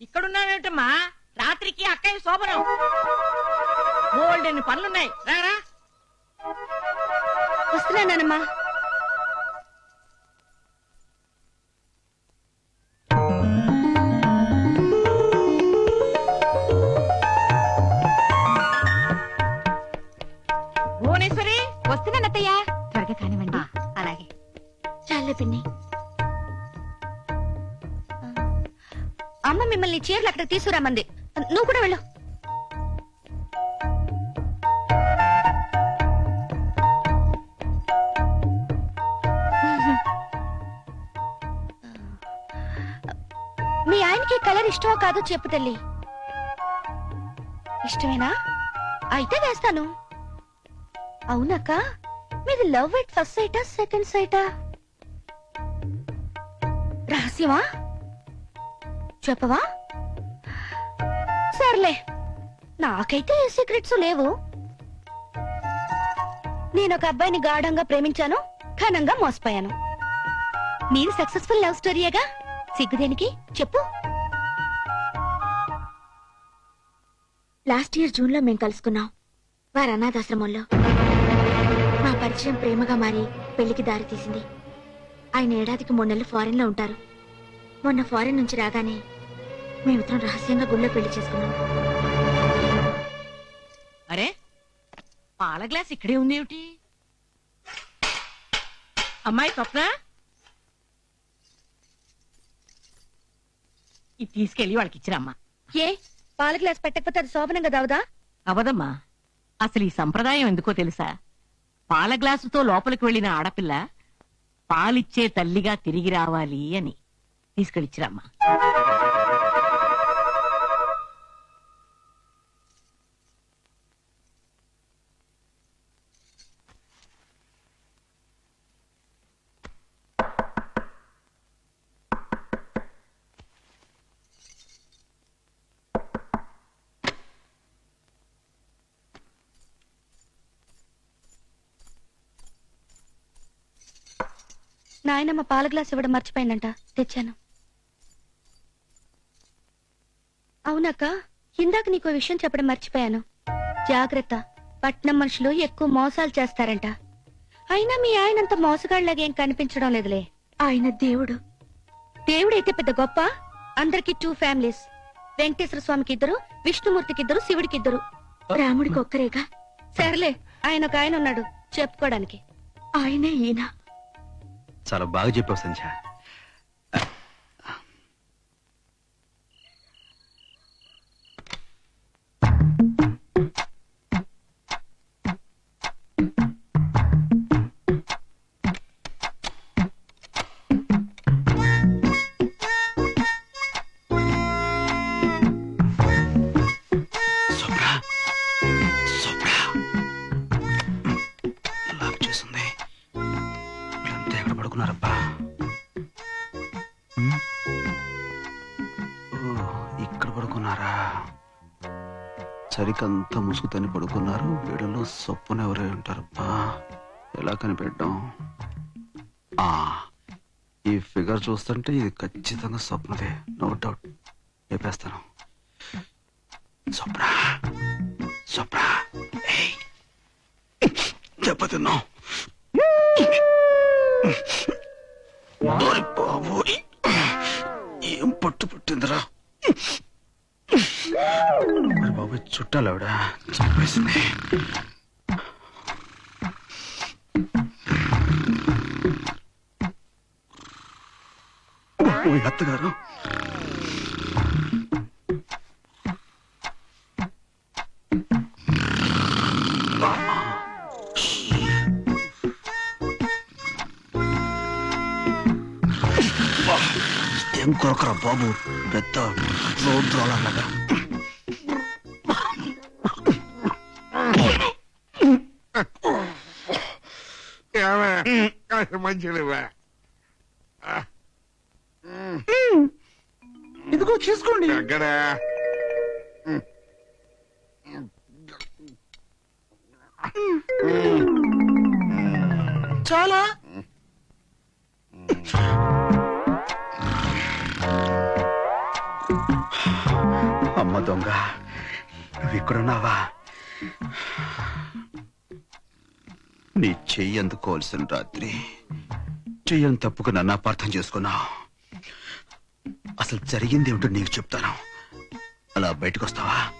ఇక్కడున్నావేమిటమ్మా? రాత్రికి అక్కయ్య శోభనం. బోల్డెన్ని పనులున్నాయి. రారా. వస్తున్నానమ్మా. భువనేశ్వరి. వస్తున్నానత్తయ్య. త్వరగా కానివ్వండి. అలాగే. చాలే పిన్ని. మిమ్మల్ని చీరలు అక్కడ తీసుకురామంది. నువ్వు కూడా వెళ్ళు. మీ ఆయనకి కలర్ ఇష్టమో కాదో చెప్పు తల్లి. ఇష్టమేనా? అయితే వేస్తాను. అవునక్క? మీది లవ్ ఎట్ ఫస్ట్ సైటా సెకండ్ సైటా? రహస్యమా? చెప్పవా? సర్లే నాకైతే ఏ సీక్రెట్స్ లేవు. నేను ఒక అబ్బాయిని గాఢంగా ప్రేమించాను ఘనంగా మోసపోయాను. నేను సక్సెస్ఫుల్ లవ్ స్టోరీయేగా సిగ్గుదేనికి చెప్పు. లాస్ట్ ఇయర్ జూన్లో మేము కలుసుకున్నాం వారి అనాథాశ్రమంలో. మా పరిచయం ప్రేమగా మారి పెళ్ళికి దారి తీసింది. ఆయన ఏడాదికి మూడు నెలలు ఫారెన్లో ఉంటారు. మొన్న ఫారెన్ నుంచి రాగానే మేమిద్దరం రహస్యంగా గుళ్ళో పెళ్ళి చేసుకున్నాం. అరే పాల గ్లాస్ ఇక్కడే ఉంది ఏమిటి అమ్మాయి స్వప్న? ఇది తీసుకెళ్ళి వాళ్ళకి ఇచ్చిరమ్మా. ఏ పాల గ్లాస్ పెట్టకపోతే అది శోభనం కదా అవుదా అవదమ్మా అసలు ఈ సంప్రదాయం ఎందుకో తెలుసా? పాల గ్లాసుతో లోపలికి వెళ్ళిన ఆడపిల్ల పాలిచ్చే తల్లిగా తిరిగి రావాలి అని. తీసుకెళ్ళిచ్చిరమ్మా. నాయనమ్మ పాల గ్లాస్ ఇవ్వడం మర్చిపోయిందంట. తెచ్చాను. అవునక్క. ఇందాక నీకు విషయం చెప్పడం మర్చిపోయాను. జాగ్రత్త. పట్నం మనుషులు ఎక్కువ మోసాలు చేస్తారంట. అయినా మీ ఆయన అంత మోసగాళ్ళగా కనిపించడం లేదులే. ఆయన దేవుడు. దేవుడైతే పెద్ద గొప్ప. అందరికి టూ ఫ్యామిలీస్ వెంకటేశ్వర స్వామికి ఇద్దరు విష్ణుమూర్తికి ఇద్దరు శివుడికి ఇద్దరు రాముడికి ఒక్కరేగా? సర్లే ఆయన ఒక ఆయన ఉన్నాడు. చెప్పుకోవడానికి. ఆయనే ఈయన. చాలా బాగా చెప్పావు సంధ్య. చరికంతా ముసుగుతని పడుకున్నారు. వీడలో సొప్పున ఎవరై ఉంటారబ్బా ఎలా కనిపెట్టాం ఆ ఈ ఫిగర్ చూస్తుంటే ఇది ఖచ్చితంగా స్వప్నదే నో డౌట్. చెప్పేస్తాను. స్వప్న స్వప్న ఏయ్. దెబ్బతిన్నావు. బాబోయ్. ఏం పట్టు పట్టిందిరా? మరి చుట్టాలు ఆవిడ చంపేసింది. అత్తగారు? ఏం కొరకరా బాబు. పెద్ద కాస్త మంచిదివా ఇదిగో తీసుకోండి దగ్గర. చాలా దొంగ. నువ్వు ఇక్కడున్నావా? నీ చెయ్యి అందుకోవాల్సిన రాత్రి చెయ్యని తప్పుకు నన్ను అపార్థం చేసుకున్నావు అసలు జరిగింది ఏమిటో నీకు చెప్తాను. అలా బయటకు వస్తావా?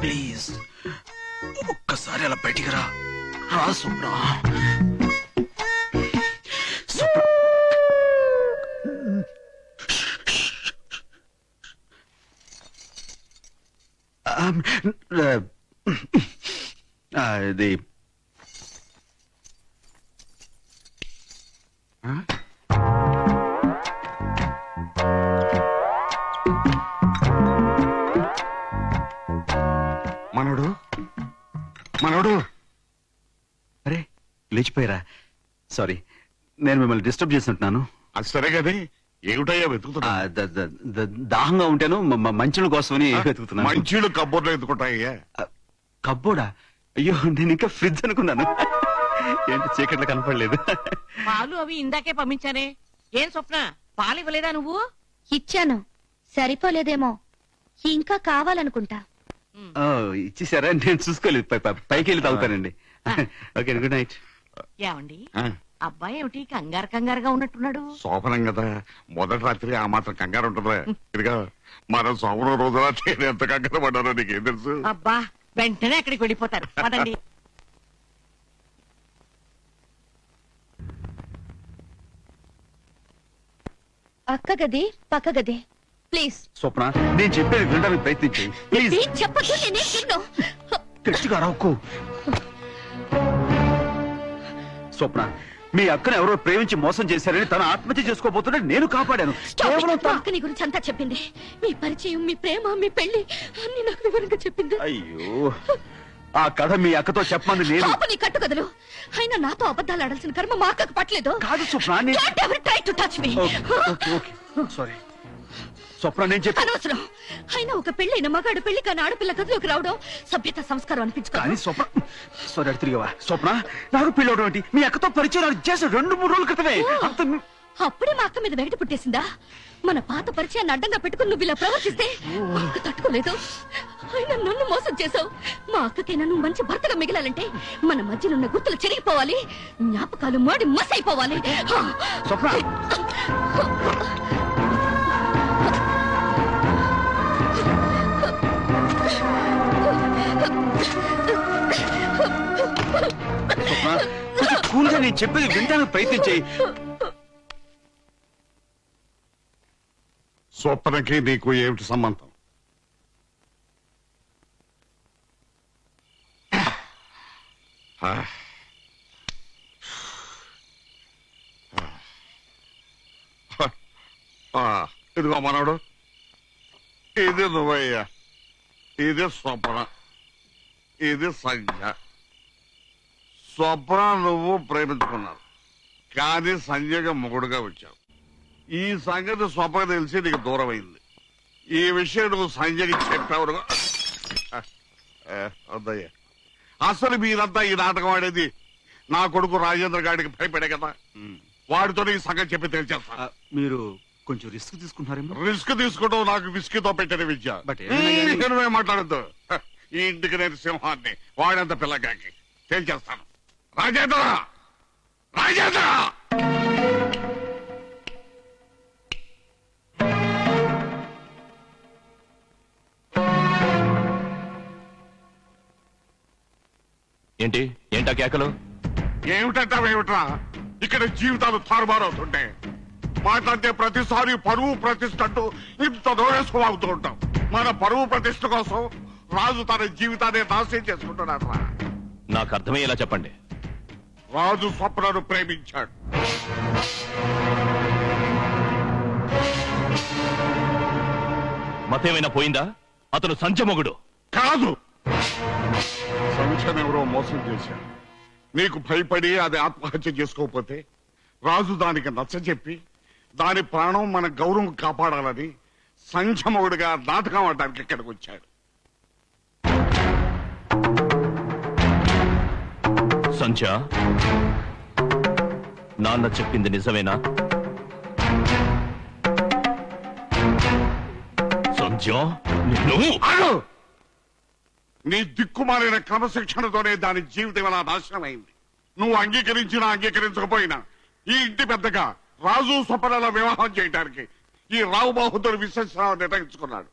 ప్లీజ్ ఒక్కసారి అలా బయటికి రా. రా Um, uh, uh, the. Huh? మనోడు మనోడు అరే లేచిపోయారా సారీ నేను మిమ్మల్ని డిస్టర్బ్ చేస్తుంటున్నాను అది సరే కదే ఏమిటయ్యా వెతుకుతున్నా? దాహంగా ఉంటాను మంచుల కోసమని వెతుకుతున్నాను. మంచీలు కబ్బోర్లో ఎత్తుకుంటాయ్యా కబ్బోడా అయ్యో నేను ఇంకా ఫ్రిడ్జ్ అనుకున్నాను. ఏంటి చీకట్లో కనపడలేదు. పాలు అవి ఇందాకే పంపించానే. ఏం స్వప్న? పాలు ఇవ్వలేదా నువ్వు? ఇచ్చాను. సరిపోలేదేమో. ఇంకా కావాలనుకుంటా. ఓ, ఇచ్చేసారా? నేను చూసుకోలేదు. పైకి వెళ్ళి తాగుతానండి. Okay good night. ఏమండి? అబ్బాయి ఏమిటి కంగారు కంగారుగా ఉన్నట్టున్నాడు? శోభనం కదా. మొదటి రాత్రి ఆ మాత్రం కంగారు ఉంటుందా ఇదిగా మన శోభనం రోజున నేను ఎంత కంగారు పడ్డానో నీకేం తెలుసు? అబ్బా వెంటనే అక్కడికి వెళ్ళిపోతారు. పదండి. అక్క గది పక్క గది. ప్లీజ్. స్వప్న నేను చెప్పేది వినడానికి ప్రయత్నించి. ప్లీజ్. చెప్పదు నేనే విన్ను. గట్టిగా రావుకో స్వప్న మీ అక్కను ఎవరో ప్రేమించి మోసం చేశారని తన ఆత్మహత్య చేసుకోబోతుంటే నేను కాపాడాను. కేవలం తన- అక్క నీ గురించి అంతా చెప్పింది. మీ పరిచయం మీ ప్రేమ మీ పెళ్ళి అన్ని నాకు వివరంగా చెప్పింది. అయ్యో. ఆ కథ మీ అక్కతో చెప్పమంది నేను. పాప నీ కట్టు కదలు అయినా నాతో అబద్ధాలు ఆడాల్సిన కర్మ మా అక్కకు పట్టలేదు. కాదు స్వప్న నేను Don't ever try to touch me. Okay okay okay. Sorry Swapna నేను చెప్పి అనవసరం. అయినా ఒక పెళ్ళైన మగాడు పెళ్ళి కాని ఆడపిల్ల గదిలోకి రావడం సభ్యత సంస్కారం కానీ అనిపించుకోవాలి స్వప్న సారీ అడి తిరిగావా? స్వప్న నాకు పిల్లవడం ఏంటి? మీ అక్కతో పరిచయం నాకు రెండు మూడు రోజుల క్రితమే. అంత అప్పుడే మా అక్క మీద వెగటి పుట్టేసిందా? మన పాత పరిచయాన్ని అడ్డంగా పెట్టుకుని నువ్వు ఇలా ప్రవర్తిస్తే మా అక్క తట్టుకోలేదు. అయినా నన్ను మోసం చేసావు మా అక్కకైనా నువ్వు మంచి భర్తగా మిగిలాలంటే మన మధ్యనున్న గుర్తులు చెరిగిపోవాలి. జ్ఞాపకాలు మాడి మసైపోవాలి. స్వప్న! నేను చెప్పేది వినడానికి ప్రయత్నించేయి స్వప్నకి నీకు ఏమిటి సంబంధం? ఇదిగో మనోడు ఇది నువ్వయ్యా. ఇది స్వప్న. ఇది సంధ్య స్వప్న నువ్వు ప్రేమించుకున్నావు కానీ సంజయ్గా మొగుడుగా వచ్చావు. ఈ సంగతి స్వప్న తెలిసి నీకు దూరం అయింది ఈ విషయం నువ్వు సంజయ్కి చెప్పావు వద్దయ్యా. అసలు మీరంతా ఈ నాటకం ఆడేది నా కొడుకు రాజేంద్ర గారికి భయపడే కదా. వాడితో ఈ సంగతి చెప్పి తెలిచేస్తా. మీరు కొంచెం రిస్క్ తీసుకుంటున్నారేమో? రిస్క్ తీసుకోవడం నాకు విస్కీతో పెట్టిన విద్య. మాట్లాడద్దు. ఈ ఇంటికి నేను సింహాన్ని వాడంత పిల్లగాకి. తేల్చేస్తాను. రాజేంద్ర! రాజేంద్ర! ఏంటి? ఏంటా కేకలు? ఏమిటంటావేమిట్రా ఇక్కడ జీవితాలు తారుమారవుతుంటే మాట్లాడితే ప్రతిసారి పరువు ప్రతిష్ట అంటూ ఇంత దూరేసుకు అవుతూ ఉంటాం మన పరువు ప్రతిష్ట కోసం రాజు తన జీవితాన్ని నాశనం చేసుకుంటున్నాడు నాకు అర్థమయ్యేలా చెప్పండి. రాజు స్వప్నను ప్రేమించాడు. మతేమైనా పోయిందా? అతను సంచమొగుడు. కాదు! సంఖ్యనెవరో మోసం చేశాడు. నీకు భయపడి అది ఆత్మహత్య చేసుకోకపోతే రాజు దానికి నచ్చ చెప్పి దాని ప్రాణం మన గౌరవం కాపాడాలని సంఖ్యమవుడిగా నాటకం ఆడడానికి ఇక్కడికి వచ్చాడు. సంచ నాన్న చెప్పింది నిజమేనా? నిన్ను నీ దిక్కుమాలిన క్రమశిక్షణతోనే దాని జీవితం ఇలా నాశనమైంది. నువ్వు అంగీకరించినా అంగీకరించకపోయినా ఈ ఇంటి పెద్దగా రాజు స్వప్నల వివాహం చేయడానికి ఈ రావు బాహుతుడు విశ్వసరావు నిర్ణయించుకున్నాడు.